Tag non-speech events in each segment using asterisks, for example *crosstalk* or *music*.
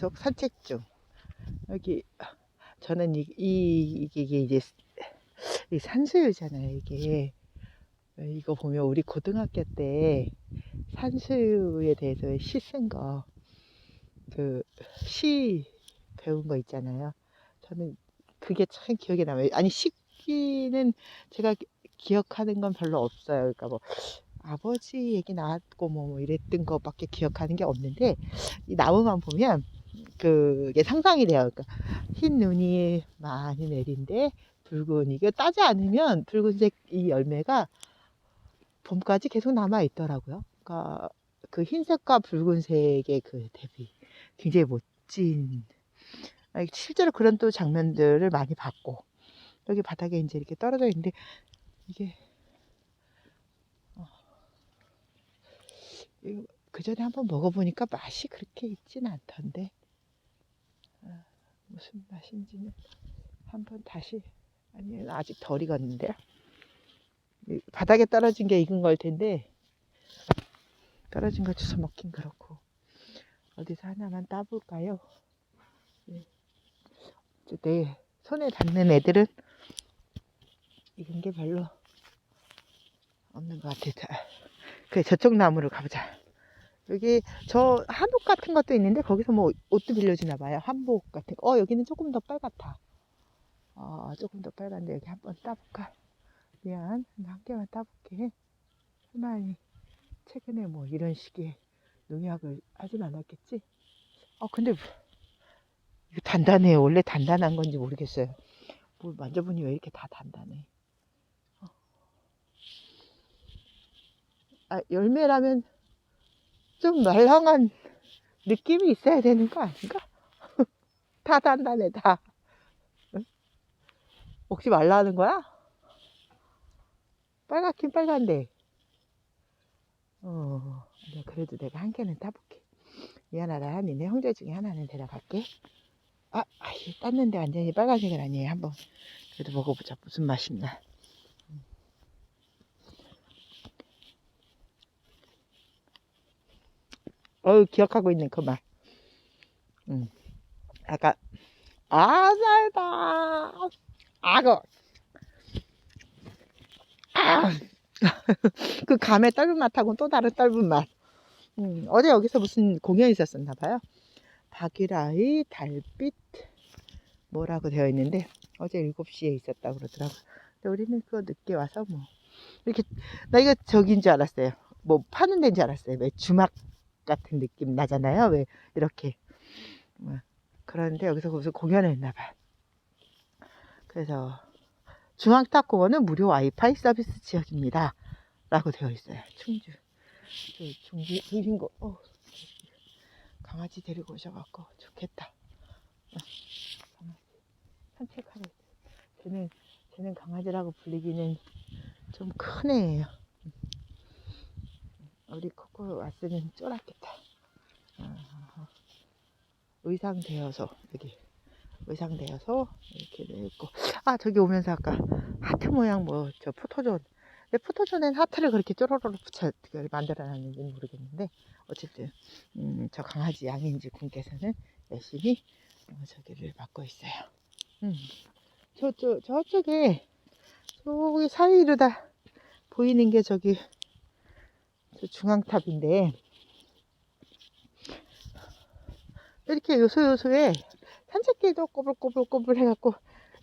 계속 산책 중. 여기 저는 이, 이 이게 이제 이 산수유잖아요. 이게 이거 보면 우리 고등학교 때 산수유에 대해서 시 쓴 거 그 시 배운 거 있잖아요. 저는 그게 참 기억에 남아요. 아니 시기는 제가 기- 기억하는 건 별로 없어요. 그러니까 뭐 아버지 얘기 나왔고 뭐, 뭐 이랬던 것밖에 기억하는 게 없는데 이 나무만 보면 그게 상상이 돼요. 그러니까 흰 눈이 많이 내린데 붉은 이게 따지 않으면 붉은색 이 열매가 봄까지 계속 남아 있더라고요. 그러니까 그 흰색과 붉은색의 그 대비 굉장히 멋진 실제로 그런 또 장면들을 많이 봤고 여기 바닥에 이제 이렇게 떨어져 있는데 이게 어, 그 전에 한번 먹어보니까 맛이 그렇게 있진 않던데 아, 무슨 맛인지는 한번 다시 아니 아직 덜 익었는데요. 이 바닥에 떨어진 게 익은 걸 텐데 떨어진 거 주워 먹긴 그렇고 어디서 하나만 따볼까요? 내 손에 닿는 애들은 익은 게 별로 없는 것 같아. 그래 저쪽 나무로 가보자. 여기 저 한옥 같은 것도 있는데 거기서 뭐 옷도 빌려주나 봐요. 한복 같은 거. 어 여기는 조금 더 빨갛다. 어 조금 더 빨간데 여기 한번 따볼까? 미안 한 개만 따볼게. 희만이 최근에 뭐 이런 식의 농약을 하진 않았겠지? 어 근데 이거 단단해요. 원래 단단한 건지 모르겠어요. 뭐 만져보니 왜 이렇게 다 단단해? 어. 아 열매라면 좀 말랑한 느낌이 있어야 되는 거 아닌가? *laughs* 다 단단해 다. 응? 혹시 말라는 거야? 빨갛긴 빨간데. 어, 그래도 내가 한 개는 따볼게. 미안하다. 니네 형제 중에 하나는 데려갈게. 아, 아이, 땄는데 완전히 빨간색은 아니에요. 한번 그래도 먹어보자. 무슨 맛있나. 어우, 기억하고 있는 그 맛. 음. 아까, 아, 살다. 아거. 아. 그 감의 떫은 맛하고는 또 다른 떫은 맛. 음, 어제 여기서 무슨 공연이 있었었나 봐요. 박유라의 달빛 뭐라고 되어 있는데 어제 7시에 있었다고 그러더라고. 근데 우리는 그거 늦게 와서 뭐 이렇게 나 이거 저긴 줄 알았어요. 뭐 파는 데인 줄 알았어요. 왜 주막 같은 느낌 나잖아요. 왜 이렇게 뭐 그런데 여기서 무슨 공연을 했나 봐. 그래서 중앙탁공원은 무료 와이파이 서비스 지역입니다. 라고 되어 있어요. 충주. 그 중지, 중신고, 어, 강아지 데리고 오셔갖고 좋겠다. 어, 강아지. 산책하고 있어요. 쟤는, 쟤는 강아지라고 불리기는 좀 큰 애예요. 우리 코코 왔으면 쫄았겠다. 어, 의상 되어서, 여기. 의상 되어서 이렇게 돼 있고. 아, 저기 오면서 아까 하트 모양 뭐, 저 포토존. 근데 포토존엔 하트를 그렇게 쪼로로로 붙여 만들어 놨는지는 모르겠는데 어쨌든 음, 저 강아지 양인지 군께서는 열심히 어, 저기를 맡고 있어요. 음. 저쪽 저쪽에 저기 사이로 다 보이는 게 저기 저 중앙탑인데 이렇게 요소요소에 산책길도 꼬불꼬불꼬불 해갖고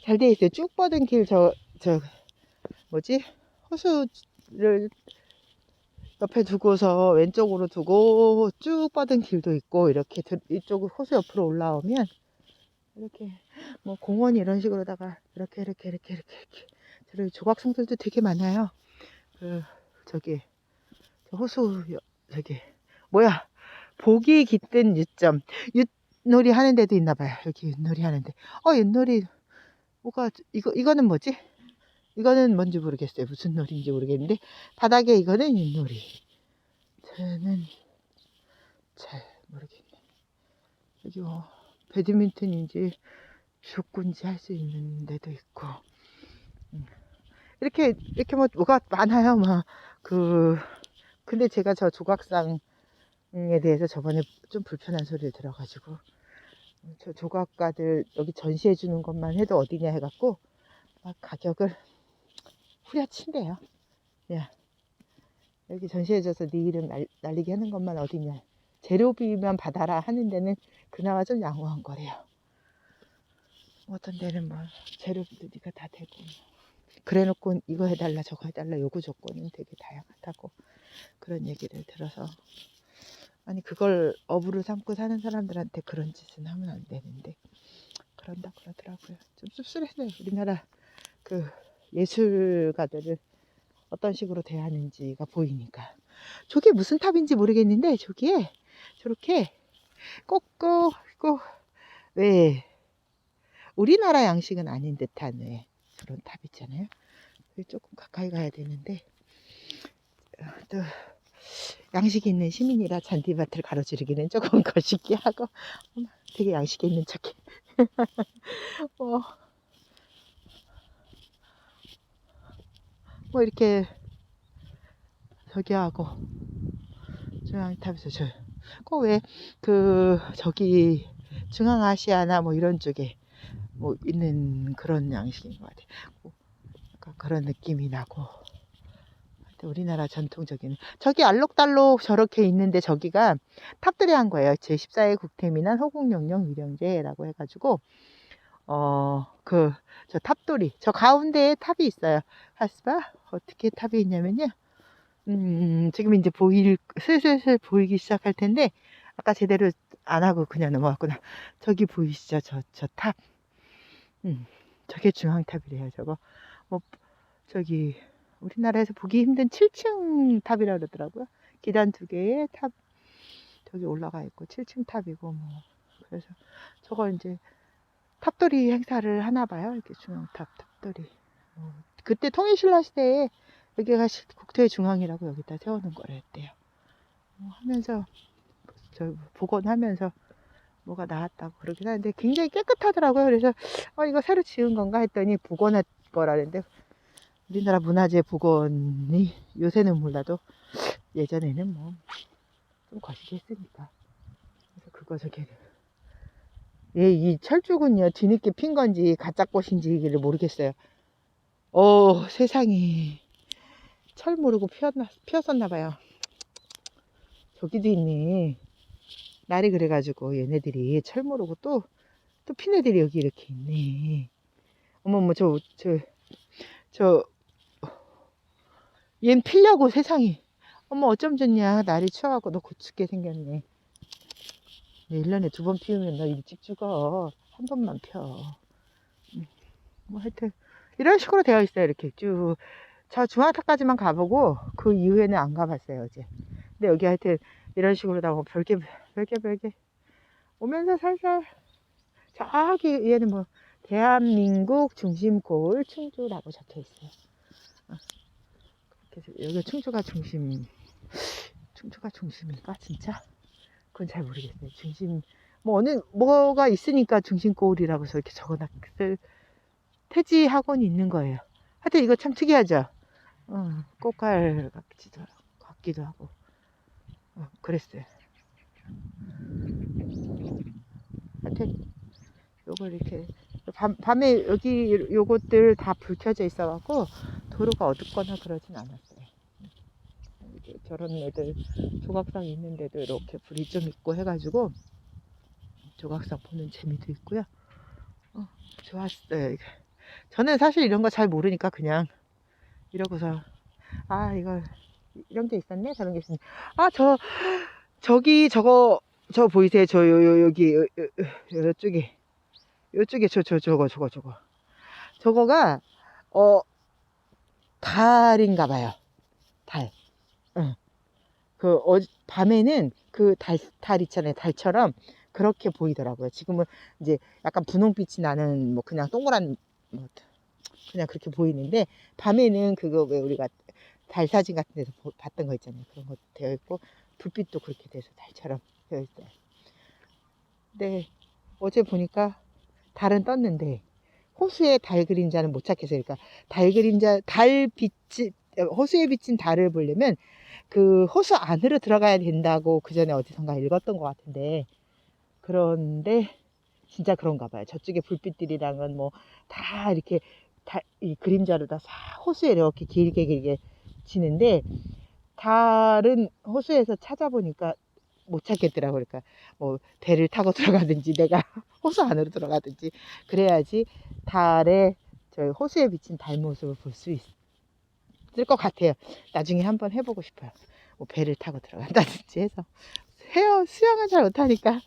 잘 돼 있어요. 쭉 뻗은 길 저 저 뭐지 호수를 옆에 두고서 왼쪽으로 두고 쭉 뻗은 길도 있고 이렇게 들- 이쪽 호수 옆으로 올라오면 이렇게 뭐 공원 이런 식으로다가 이렇게 이렇게 이렇게 이렇게 이렇게 저기 조각상들도 되게 많아요. 그 저기 저 호수 여- 저기 뭐야 보기 깃든 유점 윷놀이 하는 데도 있나 봐요. 여기 윷놀이 하는데 어 윷놀이 뭐가 이거 이거는 뭐지? 이거는 뭔지 모르겠어요. 무슨 놀이인지 모르겠는데 바닥에 이거는 윷놀이. 저는 잘 모르겠네. 여기 뭐 배드민턴인지 축구인지 할 수 있는 데도 있고 음. 이렇게 이렇게 뭐 뭐가 많아요. 막그 근데 제가 저 조각상에 대해서 저번에 좀 불편한 소리를 들어가지고 저 조각가들 여기 전시해 주는 것만 해도 어디냐 해갖고 막 가격을 후려친대요. 야 여기 전시해줘서 네 이름 날, 날리게 하는 것만 어디냐. 재료비만 받아라 하는 데는 그나마 좀 양호한 거래요. 어떤 데는 뭐 재료비도 네가 다 대고 그래놓고 이거 해달라 저거 해달라 요구 조건은 되게 다양하다고 그런 얘기를 들어서 아니 그걸 업으로 삼고 사는 사람들한테 그런 짓은 하면 안 되는데 그런다 그러더라고요. 좀 씁쓸해요. 우리나라 그 예술가들을 어떤 식으로 대하는지가 보이니까 저게 무슨 탑인지 모르겠는데 저기에 저렇게 꼭꼭 꼭 왜 우리나라 양식은 아닌 듯한 왜 그런 탑 있잖아요. 조금 가까이 가야 되는데 어, 또 양식이 있는 시민이라 잔디밭을 가로지르기는 조금 *laughs* 거시기 하고 어머, 되게 양식이 있는 척해. 뭐, *laughs* 뭐 이렇게 저기 하고 중앙탑에서 저 꼭 왜 그 저기 중앙아시아나 뭐 이런 쪽에 뭐 있는 그런 양식인 것 같아요. 뭐 약간 그런 느낌이 나고. 우리나라 전통적인 저기 알록달록 저렇게 있는데 저기가 탑들이 한 거예요. 제14회 국태민안 호국영령 위령제라고 해가지고 어 그 저 탑돌이 저 가운데에 탑이 있어요. 하스바 어떻게 탑이 있냐면요. 음 지금 이제 보일 슬슬슬 보이기 시작할 텐데 아까 제대로 안 하고 그냥 넘어갔구나. 저기 보이시죠? 저 저 탑. 음 저게 중앙탑이래요. 저거 뭐 저기 우리나라에서 보기 힘든 7층 탑이라 그러더라고요. 계단 두 개에 탑 저기 올라가 있고 7층 탑이고 뭐 그래서 저거 이제 탑돌이 행사를 하나 봐요. 이렇게 중앙탑 탑돌이. 뭐 그때 통일신라 시대에 여기가 시- 국토의 중앙이라고 여기다 세우는 거랬대요. 뭐 하면서 저 복원하면서 뭐가 나왔다고 그러긴 하는데 굉장히 깨끗하더라고요. 그래서 어 이거 새로 지은 건가 했더니 복원할 거라는데 우리나라 문화재 복원이 요새는 몰라도 예전에는 뭐 좀 거시기 했으니까. 그래서 그거 저기 예, 이 철쭉은요 뒤늦게 핀 건지 가짜 꽃인지를 모르겠어요. 어 세상이. 철 모르고 피었나, 피었었나 봐요. 저기도 있네. 날이 그래가지고 얘네들이 철 모르고 또또핀 애들이 여기 이렇게 있네. 어머머 저저저 얜 피려고 세상이. 어머 어쩜 좋냐. 날이 추워갖고 너 고춥게 생겼네. 네, 1년에 두 번 피우면 너 일찍 죽어. 한 번만 펴. 음, 뭐 하여튼 이런 식으로 되어 있어요 이렇게. 쭉. 저 중앙탑까지만 가보고 그 이후에는 안 가봤어요 어제. 근데 여기 하여튼 이런 식으로 다뭐 별게 별게 별게. 오면서 살살 저기 얘는 뭐 대한민국 중심 골 충주라고 적혀 있어요 어, 그래서 여기 충주가 중심 충주가 중심일까 진짜? 그건 잘 모르겠어요. 중심 뭐 어느 뭐가 있으니까 중심골이라고 이렇게 적어놨을 태지 학원이 있는 거예요. 하여튼 이거 참 특이하죠? 어, 꽃갈 같기도, 같기도 하고. 어, 그랬어요. 하여튼 요걸 이렇게 밤, 밤에 여기 요것들 다 불 켜져 있어갖고 도로가 어둡거나 그러진 않았어요. 저런 애들 조각상 있는데도 이렇게 불이 좀 있고 해가지고 조각상 보는 재미도 있고요. 어, 좋았어요. 이게. 저는 사실 이런 거 잘 모르니까 그냥 이러고서 아 이거 이런 게 있었네 저런 게 있었네 아 저 저기 저거 저 보이세요 저 요 요 여기 요, 요, 요, 요쪽에 요쪽에 저 저 저거 저거 저거 저거가 어 달인가 봐요. 달. 응. 그 어, 밤에는 그 달, 달 있잖아요. 달처럼 그렇게 보이더라고요. 지금은 이제 약간 분홍빛이 나는 뭐 그냥 동그란 뭐 그냥 그렇게 보이는데 밤에는 그거 왜 우리가 달 사진 같은 데서 보- 봤던 거 있잖아요. 그런 거 되어 있고 불빛도 그렇게 돼서 달처럼 되어 있어요. 근데 어제 보니까 달은 떴는데 호수의 달 그림자는 못 찾겠어요. 그러니까 달 그림자, 달 빛이 호수에 비친 달을 보려면 그 호수 안으로 들어가야 된다고 그 전에 어디선가 읽었던 것 같은데 그런데 진짜 그런가 봐요. 저쪽에 불빛들이란 건뭐다 이렇게 다 이 그림자로 다 사- 호수에 이렇게 길게 길게 지는데 다른 호수에서 찾아보니까 못 찾겠더라고 그러니까 뭐 배를 타고 *laughs* 들어가든지 내가 호수 안으로 들어가든지 그래야지 달에 저희 호수에 비친 달 모습을 볼 수 있을 것 같아요. 나중에 한번 해보고 싶어요. 뭐 배를 타고 들어간다든지 해서 헤어 수영은 잘 못하니까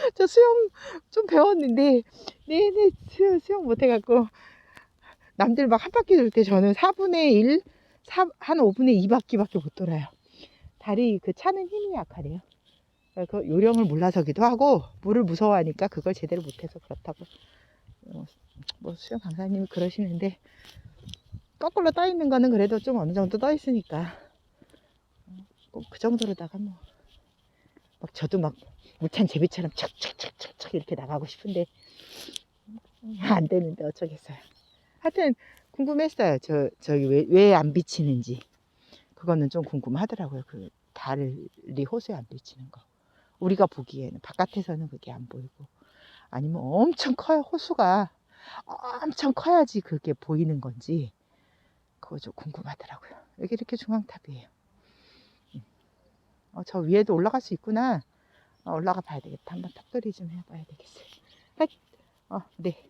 *laughs* 저 수영 좀 배웠는데 내내 수영, 수영 못해갖고 남들 막 한 바퀴 돌 때 저는 4분의 1, 4, 한 5분의 2바퀴밖에 못 돌아요. 다리 그 차는 힘이 약하네요. 그 요령을 몰라서기도 하고 물을 무서워하니까 그걸 제대로 못해서 그렇다고 어, 뭐 수영 강사님이 그러시는데 거꾸로 떠 있는 거는 그래도 좀 어느 정도 떠 있으니까 꼭 그 정도로다가 뭐 막 저도 막 물찬 제비처럼 척척척척척 이렇게 나가고 싶은데 안 되는데 어쩌겠어요. 하여튼 궁금했어요. 저 저기 왜안 비치는지 그거는 좀 궁금하더라고요. 그 달이 호수에 안 비치는 거. 우리가 보기에는 바깥에서는 그게 안 보이고 아니면 엄청 커요 호수가 엄청 커야지 그게 보이는 건지 그거 좀 궁금하더라고요. 여기 이렇게 중앙탑이에요. 음. 어, 저 위에도 올라갈 수 있구나. 어, 올라가 봐야 되겠다. 한번 탑돌이 좀 해봐야 되겠어요. 아, 어, 네.